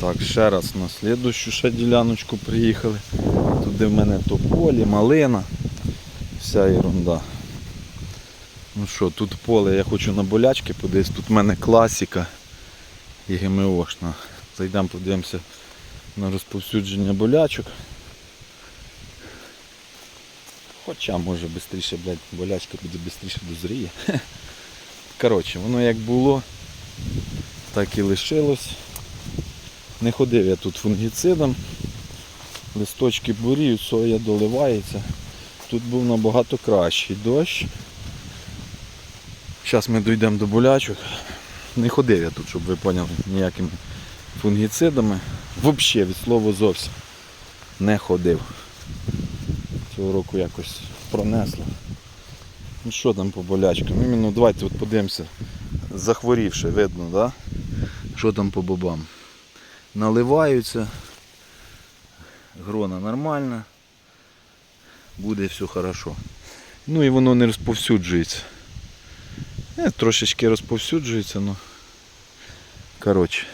Так, ще раз на слідущу ще діляночку приїхали. Туди в мене тополі, малина, вся ерунда. Ну що, тут поле, я хочу на болячки подивитися, тут в мене класика і ГМОшна. Зайдемо, подивимося на розповсюдження болячок. Хоча може швидше, блядь, болячка буде швидше дозріє. Коротше, воно як було, так і лишилось. Не ходив я тут фунгіцидом. Листочки буріють, соя доливається. Тут був набагато кращий дощ. Зараз ми дійдемо до болячок. Не ходив я тут, щоб ви поняли, ніякими фунгіцидами. Взагалі від слова зовсім не ходив. Цього року якось пронесло. Ну що там по болячкам? Іменно давайте от подивимося. Захворівши, видно, да? що там по бобам. Наливаються. Грона нормальна. Буде все хорошо. Ну і воно не розповсюджується. Е, трошечки розповсюджується, ну. Коротше.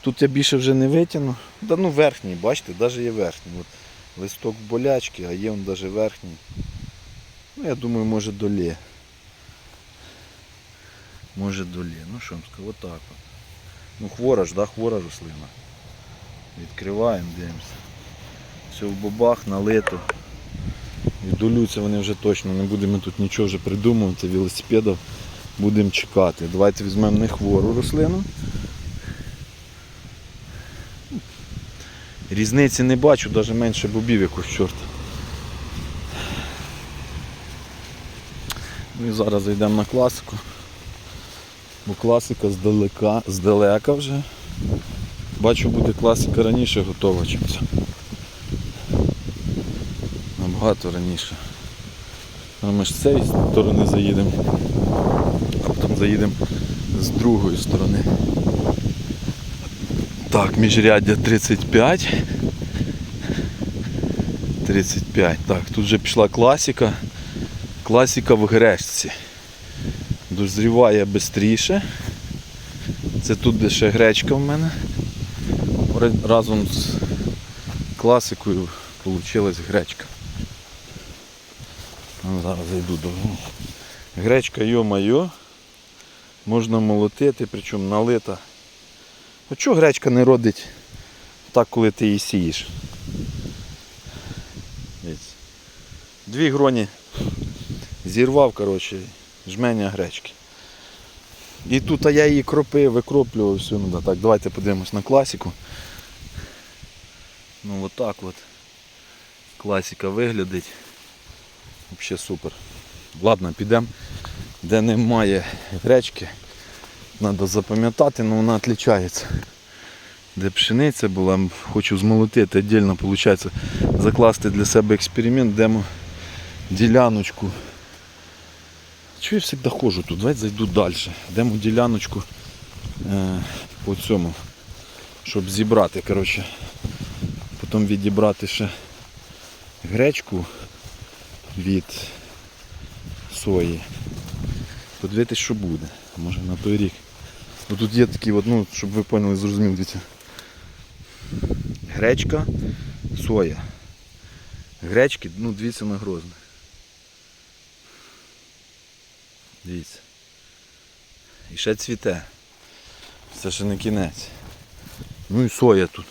Тут я більше вже не витягну. Да ну верхній, бачите, навіть є верхній. От листок болячки, а є он навіть верхній. Ну я думаю, може долє. Може долє. Ну що вам скажу, отак от. Ну хвора ж, да, хвора рослина. Відкриваємо, дивимося. Все в бобах налито. І долються вони вже точно, не будемо тут нічого вже придумувати, велосипедів будемо чекати. Давайте візьмемо не хвору рослину. Різниці не бачу, навіть менше бобів якось чорт. Ну і зараз зайдемо на класику. Бо класика здалека, здалека вже. Бачу, буде класика раніше готова, чим ця. Набагато раніше. А ми ж з цієї сторони заїдемо, а потім заїдемо з другої сторони. Так, міжряддя 35. 35. Так, тут вже пішла класика. Класика в гречці. Дозріває швидше. Це тут де ще гречка в мене. Разом з класикою вийшла гречка. Ну, Зараз зайду до. Гречка йо-майо. Можна молотити, причому налита. А чого гречка не родить так, коли ти її сієш? Дві гроні зірвав, коротше, жменя гречки. І тут я її кропив, викроплював, все, ну. Так, давайте подивимось на класику. Ну отак от. Класика виглядить. Взагалі супер. Ладно, підемо, де немає гречки. Треба запам'ятати, але вона відрізняється. Де пшениця була, хочу змолотити віддільно, виходить, закласти для себе експеримент, демо діляночку. Чого я завжди ходжу тут? Давайте зайду далі. Демо діляночку е, по цьому, щоб зібрати. Коротше. Потім відібрати ще гречку від сої. Подивитись, що буде. Може на той рік. Бо тут є такі, ну, щоб ви поняли, зрозуміли, дивіться. Гречка, соя. Гречки, ну дивіться на грозне. Дивіться. І ще цвіте. Це ще не кінець. Ну і соя тут.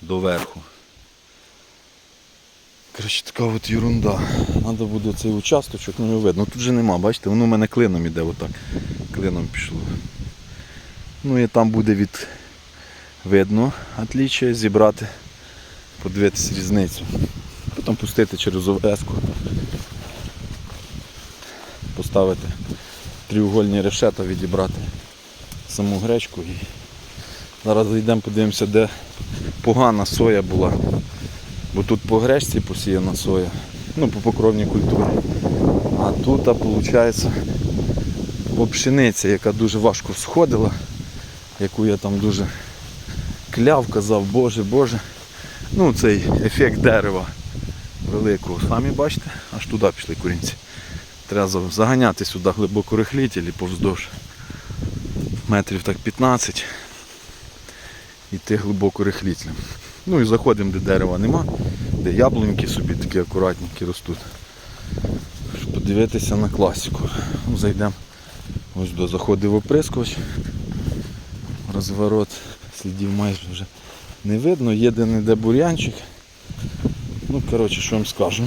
Доверху. Коротше, така от ерунда. Треба буде цей участочок, ну його видно. Тут же нема, бачите, воно в мене клином іде отак. Клином пішло. Ну і там буде від видно отличие, зібрати, подивитися різницю. Потім пустити через ОВС. Поставити тріугольні решета, відібрати саму гречку і зараз зайдемо, подивимося, де погана соя була. Бо тут по гречці посіяна соя, ну по покровній культурі. А тут, виходить, по пшениці, яка дуже важко сходила, яку я там дуже кляв, казав, боже, боже. Ну цей ефект дерева великого. Самі бачите, аж туди пішли корінці. Треба заганяти сюди глибоко рихлітелі повздовж. метрів так 15 йти глибоко рихлітлем. Ну і заходимо, де дерева нема, де яблуньки собі такі акуратненькі ростуть. Щоб подивитися на класику. Ну, Зайдемо ось до заходив оприскувач. Розворот слідів майже вже не видно, є де бур'янчик. Ну, коротше, що вам скажу.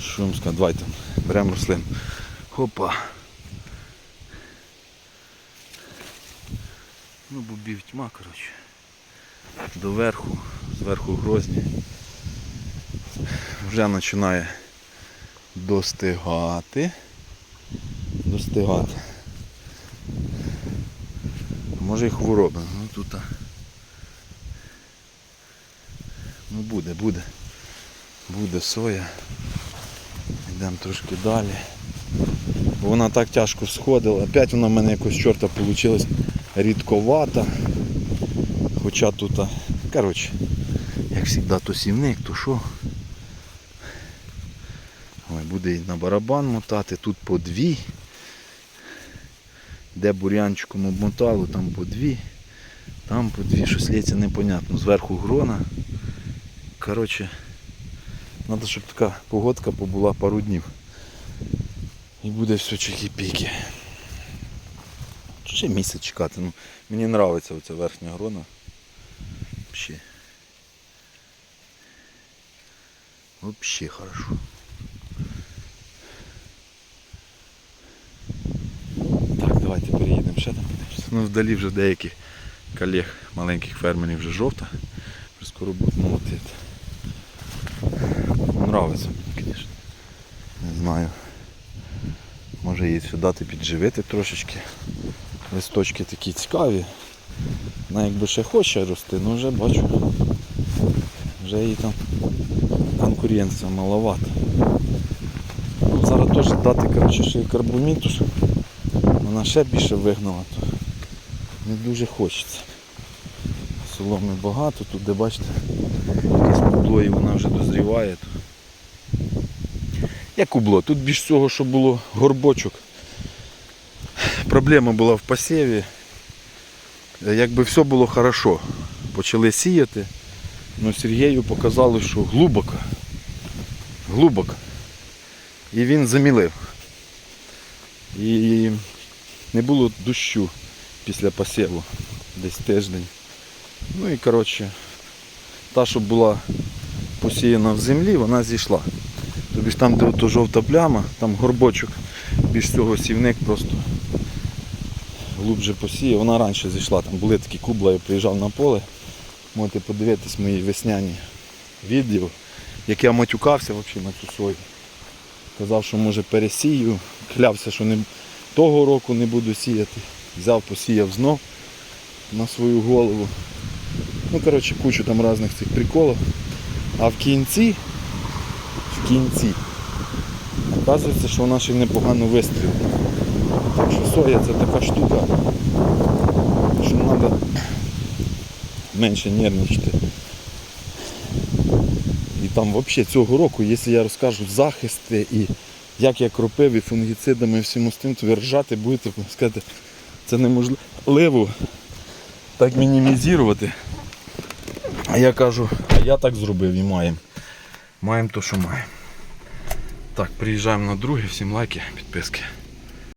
Що вам скажу? Давайте беремо рослин. Хопа. Ну, бубів тьма, коротше. Доверху, зверху грозні. Вже починає достигати. Достигати. Може і хвороби. Ну тут. Ну буде, буде. Буде соя. Йдемо трошки далі. Вона так тяжко сходила. Опять вона в мене якось чорта вийшла рідковата. Хоча тут, коротше, як завжди, то сівник, то що. Ой, буде і на барабан мотати, тут по дві. Де бурянчиком обмотало, там по дві. Там по дві, щось лється непонятно. Зверху грона. Коротше, треба, щоб така погодка побула пару днів. І буде все чики-піки. Ще місяць чекати. Ну, мені подобається оця верхня грона. Вообще. Вообще хорошо. Так, давайте переїдемо ще там подивимося. Ну вдалі вже деяких колег маленьких фермерів вже жовта. Скоро будуть молотити. Нравиться звісно. Не знаю. Може її сюди підживити трошечки. Листочки такі цікаві. Вона якби ще хоче рости, але вже бачу. Вже їй там конкуренція маловата. Ну, Зараз теж дати коротше, ще карбоміту, щоб вона ще більше вигнала, то не дуже хочеться. Соломи багато, тут де бачите, якесь і вона вже дозріває. То... Як кубло? Тут більш всього, що було горбочок. Проблема була в посіві. Якби все було хорошо. Почали сіяти, але Сергію показали, що глибоко. Глибоко. І він замілив. І не було дощу після посіву. Десь тиждень. Ну і коротше, та, що була посіяна в землі, вона зійшла. Тобі ж там, де ото жовта пляма, там горбочок, більш всього сівник просто глубже посіяв. Вона раніше зійшла, там були такі кубла, я приїжджав на поле. Можете подивитись мої весняні відео, як я матюкався взагалі на цю сою. Казав, що може пересію, клявся, що не, того року не буду сіяти. Взяв, посіяв знов на свою голову. Ну, коротше, кучу там різних цих приколів. А в кінці, кінці, оказується, що вона ще непогано вистрілила. Так що соя це така штука, що треба менше нервничати. І там взагалі цього року, якщо я розкажу захисти і як я кропив і фунгіцидами і всім тим, то ви ржати будете сказати, це неможливо так мінімізувати. А я кажу, а я так зробив і маємо. Маємо то, що маємо. Так, приїжджаємо на друге, всім лайки, підписки.